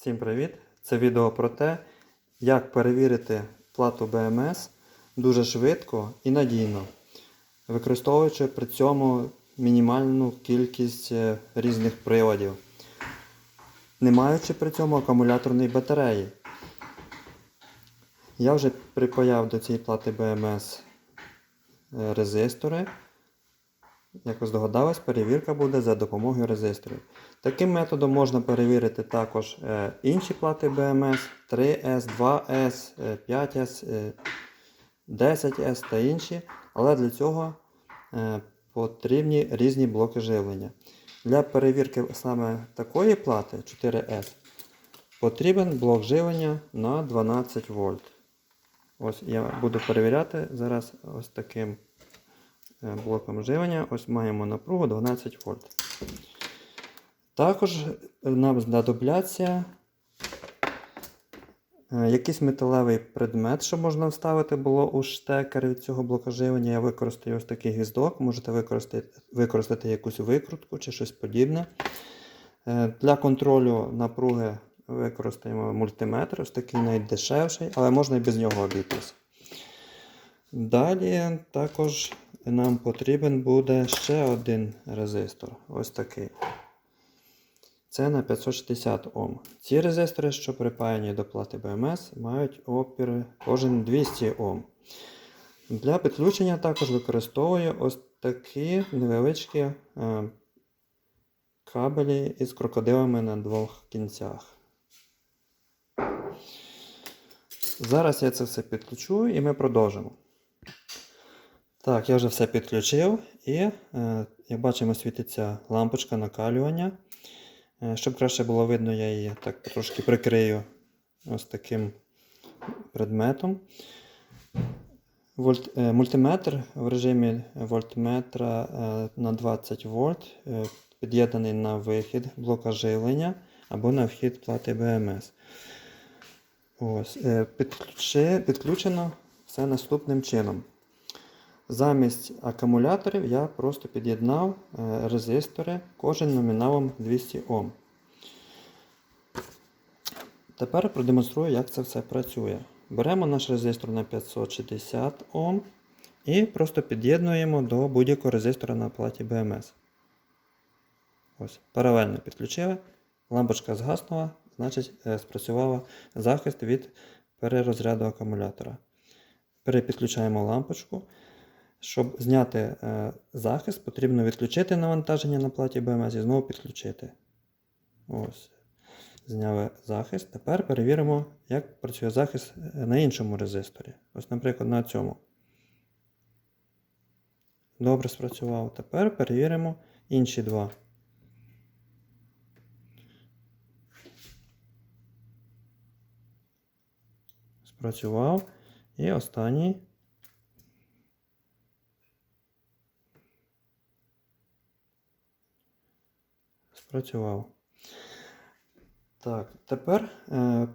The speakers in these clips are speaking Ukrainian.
Всім привіт! Це відео про те, як перевірити плату БМС дуже швидко і надійно, використовуючи при цьому мінімальну кількість е, різних приладів, не маючи при цьому акумуляторної батареї. Я вже припаяв до цієї плати БМС е, резистори. Як ви здогадались, перевірка буде за допомогою резисторів. Таким методом можна перевірити також е, інші плати BMS 3S, 2S, е, 5S, е, 10S та інші, але для цього е, потрібні різні блоки живлення. Для перевірки саме такої плати 4S потрібен блок живлення на 12 вольт. Ось я буду перевіряти зараз ось таким блоком живлення. Ось маємо напругу 12 вольт. Також нам знадобляться е, якийсь металевий предмет, що можна вставити було у штекер від цього блока живлення. Я використаю ось такий гвіздок, можете використати, використати якусь викрутку чи щось подібне. Е, Для контролю напруги використаємо мультиметр, ось такий найдешевший, але можна і без нього обійтись. Далі також нам потрібен буде ще один резистор. Ось такий. Це на 560 Ом. Ці резистори, що припаяні до плати БМС, мають опір кожен 200 Ом. Для підключення також використовую ось такі невеличкі е, кабелі із крокодилами на двох кінцях. Зараз я це все підключу і ми продовжимо. Так, я вже все підключив і, е, як бачимо, світиться лампочка накалювання. Е, Щоб краще було видно, я її так трошки прикрию ось таким предметом. Вольт, е, мультиметр в режимі вольтметра на 20 вольт під'єднаний на вихід блока живлення або на вхід плати БМС. Ось, підключено все наступним чином. Замість акумуляторів я просто під'єднав е, резистори, кожен номіналом 200 Ом. Тепер продемонструю, як це все працює. Беремо наш резистор на 560 Ом і просто під'єднуємо до будь-якого резистора на платі BMS. Ось, Паралельно підключили, лампочка згаснула, значить е, спрацював захист від перерозряду акумулятора. Перепідключаємо лампочку. Щоб зняти е, захист, потрібно відключити навантаження на платі BMS і знову підключити. Ось. Зняли захист. Тепер перевіримо, як працює захист е, на іншому резисторі. Ось, наприклад, на цьому. Добре спрацював. Тепер перевіримо інші два. Спрацював. І останній. Спрацював. Так, тепер е,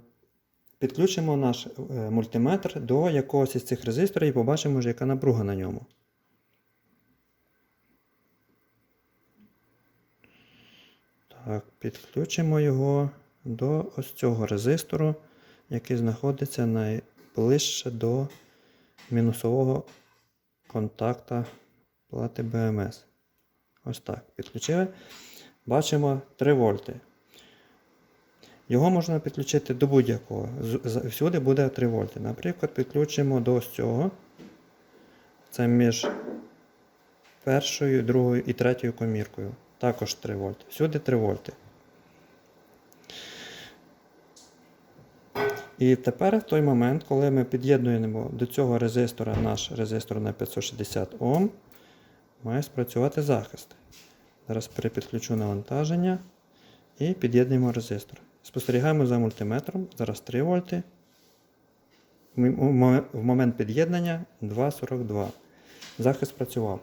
підключимо наш е, мультиметр до якогось із цих резисторів і побачимо, яка напруга на ньому. Так, підключимо його до ось цього резистору, який знаходиться найближче до мінусового контакта плати BMS. Ось так. Підключили. Бачимо 3 вольти. Його можна підключити до будь-якого. Всюди буде 3 вольти. Наприклад, підключимо до цього. Це між першою, другою і третьою коміркою. Також 3 вольти. Всюди 3 вольти. І тепер в той момент, коли ми під'єднуємо до цього резистора наш резистор на 560 Ом, має спрацювати захист. Зараз перепідключу навантаження і під'єднуємо резистор. Спостерігаємо за мультиметром. Зараз 3 вольти. В момент під'єднання 2,42. Захист працював.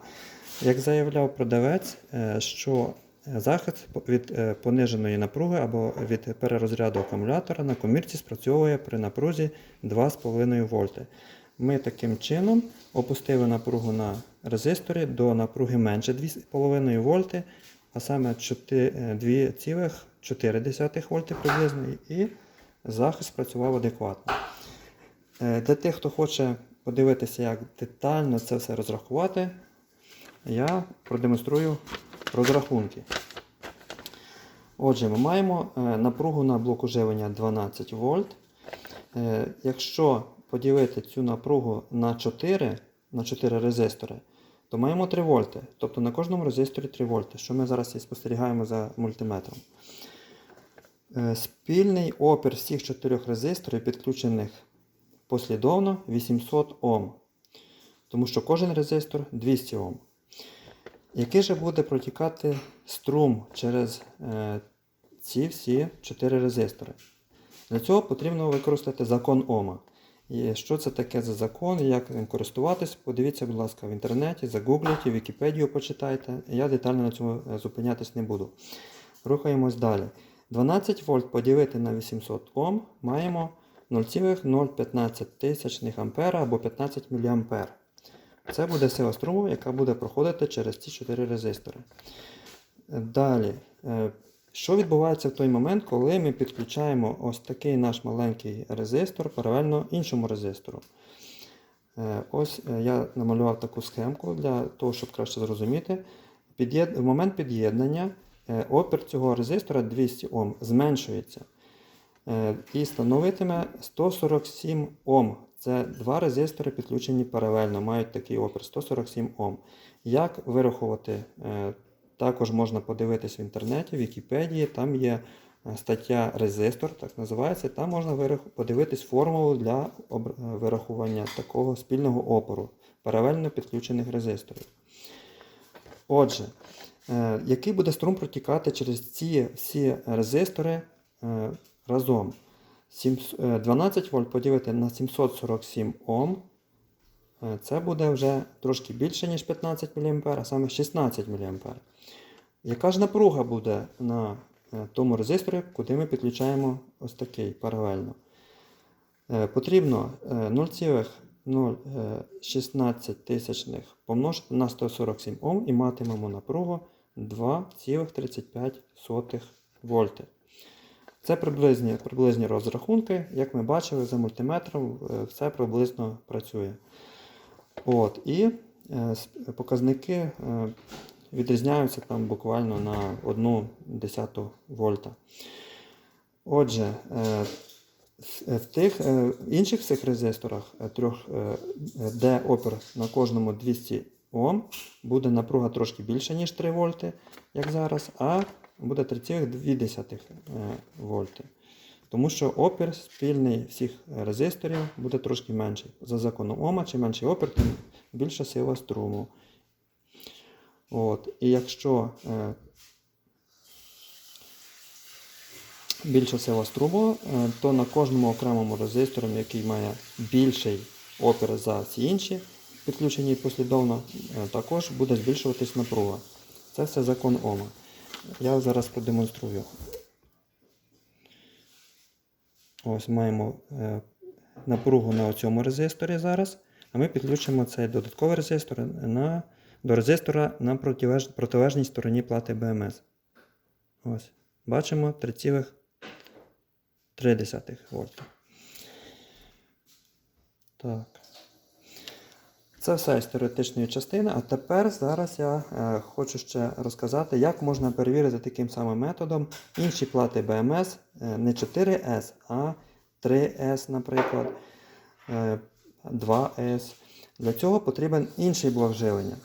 Як заявляв продавець, е, що захист від е, пониженої напруги або від перерозряду акумулятора на комірці спрацьовує при напрузі 2,5 вольти. Ми таким чином опустили напругу на резисторі до напруги менше 2,5 вольти. а саме 2,4 вольти приблизно, і захист працював адекватно. Е, Для тих, хто хоче подивитися, як детально це все розрахувати, я продемонструю розрахунки. Отже, ми маємо е, напругу на блоку живлення 12 вольт. Е, Якщо поділити цю напругу на 4, на 4 резистори, то маємо 3 вольти. Тобто на кожному резисторі 3 вольти, що ми зараз і спостерігаємо за мультиметром. Е, Спільний опір всіх 4 резисторів, підключених послідовно 800 Ом. Тому що кожен резистор 200 Ом. Який же буде протікати струм через е, ці всі 4 резистори? Для цього потрібно використати закон Ома. І що це таке за закон, як ним користуватись, подивіться, будь ласка, в інтернеті, загугліть, Вікіпедію почитайте. Я детально на цьому е, зупинятись не буду. Рухаємось далі. 12 вольт поділити на 800 Ом маємо 0,015 тисячних ампера або 15 мА. Це буде сила струму, яка буде проходити через ці 4 резистори. Далі, е, що відбувається в той момент, коли ми підключаємо ось такий наш маленький резистор паралельно іншому резистору? Е, Ось е, я намалював таку схемку для того, щоб краще зрозуміти. В момент під'єднання е, опір цього резистора 200 Ом зменшується і становитиме 147 Ом. Це два резистори підключені паралельно, мають такий опір 147 Ом. Як вирахувати? Також можна подивитись в інтернеті, в Вікіпедії, там є е, стаття резистор, так називається. Там можна подивитись формулу для е, вирахування такого спільного опору паралельно підключених резисторів. Отже, е, який буде струм протікати через ці всі резистори разом? Е, 12 вольт поділити на 747 Ом. Е, Це буде вже трошки більше, ніж 15 мА, а саме 16 мА. Яка ж напруга буде на е, тому резисторі, куди ми підключаємо ось такий паралельно? Е, Потрібно е, 0,016 тисячних помножити на 147 Ом і матимемо напругу 2,35 вольти. Це приблизні, приблизні розрахунки. Як ми бачили, за мультиметром все приблизно працює. От, і е, показники е, відрізняються там буквально на 1 десяту вольта. Отже, е, в- тих інших цих резисторах, е, трьох, е, е, опір на кожному 200 Ом, буде напруга трошки більша, ніж 3 вольти, як зараз, а буде 3,2 е, вольти. Тому що опір спільний всіх резисторів буде трошки менший. За законом Ома, чим менший опір, тим більша сила струму. От. І якщо е, більша сила струму, е, то на кожному окремому резисторі, який має більший опір за всі інші, підключені послідовно, е, також буде збільшуватись напруга. Це все закон Ома. Я зараз продемонструю. Ось маємо е, напругу на цьому резисторі зараз. А ми підключимо цей додатковий резистор на, до резистора на протилеж, протилежній стороні плати БМС. Ось. Бачимо 3,3 вольта. Так. Це все з теоретичної частини. А тепер зараз я е, хочу ще розказати, як можна перевірити таким самим методом інші плати BMS, е, не 4S, а 3S, наприклад, е, 2S. Для цього потрібен інший блок живлення.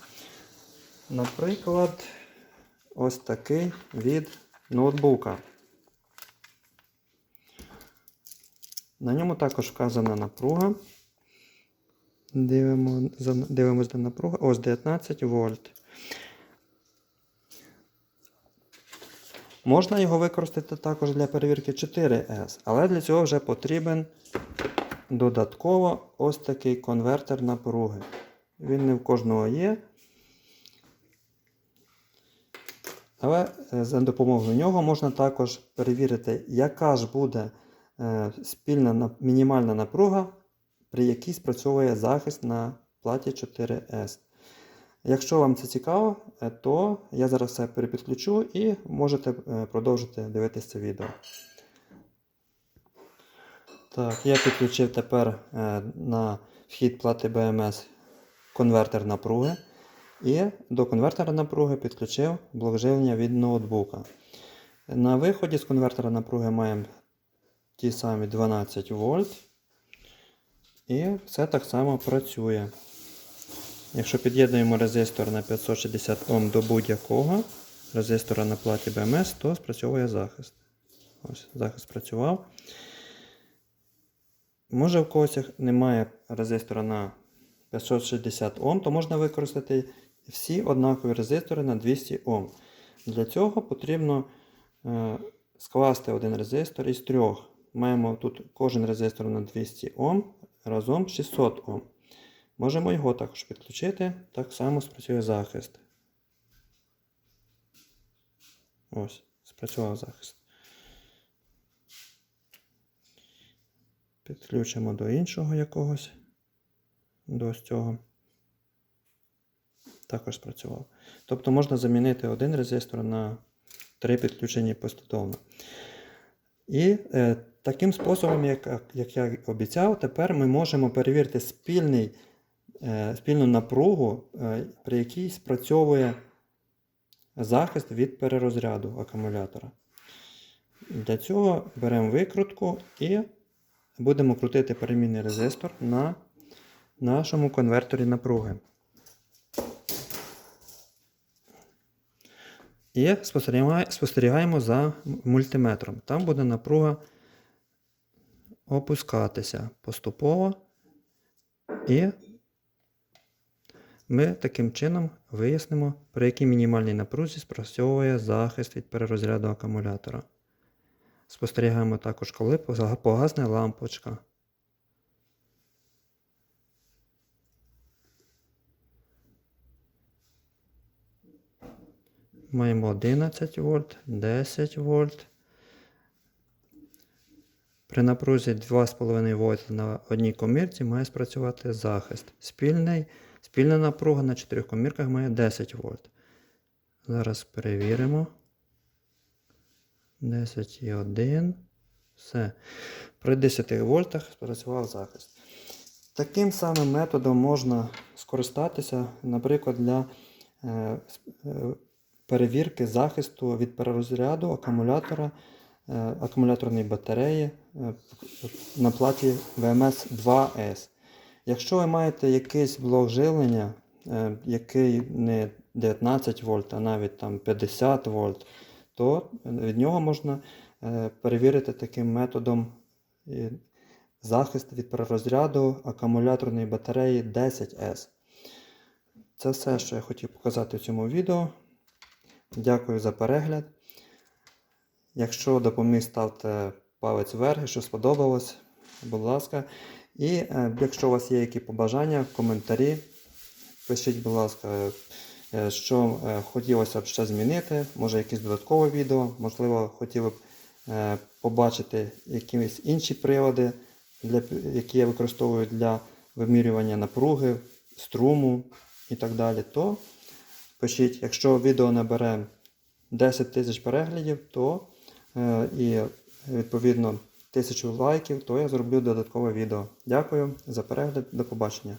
Наприклад, ось такий від ноутбука. На ньому також вказана напруга. Дивимо, дивимось на напругу. Ось 19 вольт. Можна його використати також для перевірки 4S, але для цього вже потрібен додатково ось такий конвертер напруги. Він не в кожного є. Але е, за допомогою нього можна також перевірити, яка ж буде е, спільна мінімальна напруга, при якій спрацьовує захист на платі 4S. Якщо вам це цікаво, е, то я зараз все перепідключу і можете е, продовжити дивитися це відео. Так, я підключив тепер е, на вхід плати BMS конвертер напруги. І до конвертера напруги підключив блок живлення від ноутбука. На виході з конвертера напруги маємо ті самі 12 вольт. І все так само працює. Якщо під'єднуємо резистор на 560 Ом до будь-якого резистора на платі BMS, то спрацьовує захист. Ось, захист спрацював. Може, в когось немає резистора на 560 Ом, то можна використати всі однакові резистори на 200 Ом. Для цього потрібно е, скласти один резистор із трьох. Маємо тут кожен резистор на 200 Ом, разом 600 Ом. Можемо його також підключити, так само спрацює захист. Ось, спрацював захист. Підключимо до іншого якогось. До цього. Також спрацював. Тобто можна замінити один резистор на три підключені послідовно. І е, таким способом, як, як я обіцяв, тепер ми можемо перевірити спільний, е, спільну напругу, е, при якій спрацьовує захист від перерозряду акумулятора. Для цього беремо викрутку і будемо крутити перемінний резистор на нашому конвертері напруги. І спостерігаємо за мультиметром. Там буде напруга опускатися поступово. І ми таким чином вияснимо, при якій мінімальній напрузі спрацьовує захист від перерозряду акумулятора. Спостерігаємо також, коли погасне лампочка. Маємо 11 вольт, 10 вольт. При напрузі 2,5 вольт на одній комірці має спрацювати захист. Спільний, спільна напруга на 4 комірках має 10 вольт. Зараз перевіримо. 10,1. Все. При 10 вольтах спрацював захист. Таким самим методом можна скористатися, наприклад, для е, е, перевірки захисту від перерозряду акумулятора, акумуляторної батареї е, на платі VMS 2S. Якщо ви маєте якийсь блок живлення, е, який не 19 вольт, а навіть там 50 вольт, то від нього можна е, перевірити таким методом е, захист від перерозряду акумуляторної батареї 10S. Це все, що я хотів показати в цьому відео. Дякую за перегляд. Якщо допоміг, ставте палець вверх, якщо сподобалось, будь ласка. І е, якщо у вас є які побажання, коментарі, пишіть, будь ласка, е, що е, хотілося б ще змінити, може якесь додаткове відео, можливо, хотіли б побачити якісь інші прилади, для, які я використовую для вимірювання напруги, струму і так далі, то пишіть, якщо відео набере 10 тисяч переглядів, то і відповідно тисячу лайків, то я зроблю додаткове відео. Дякую за перегляд, до побачення.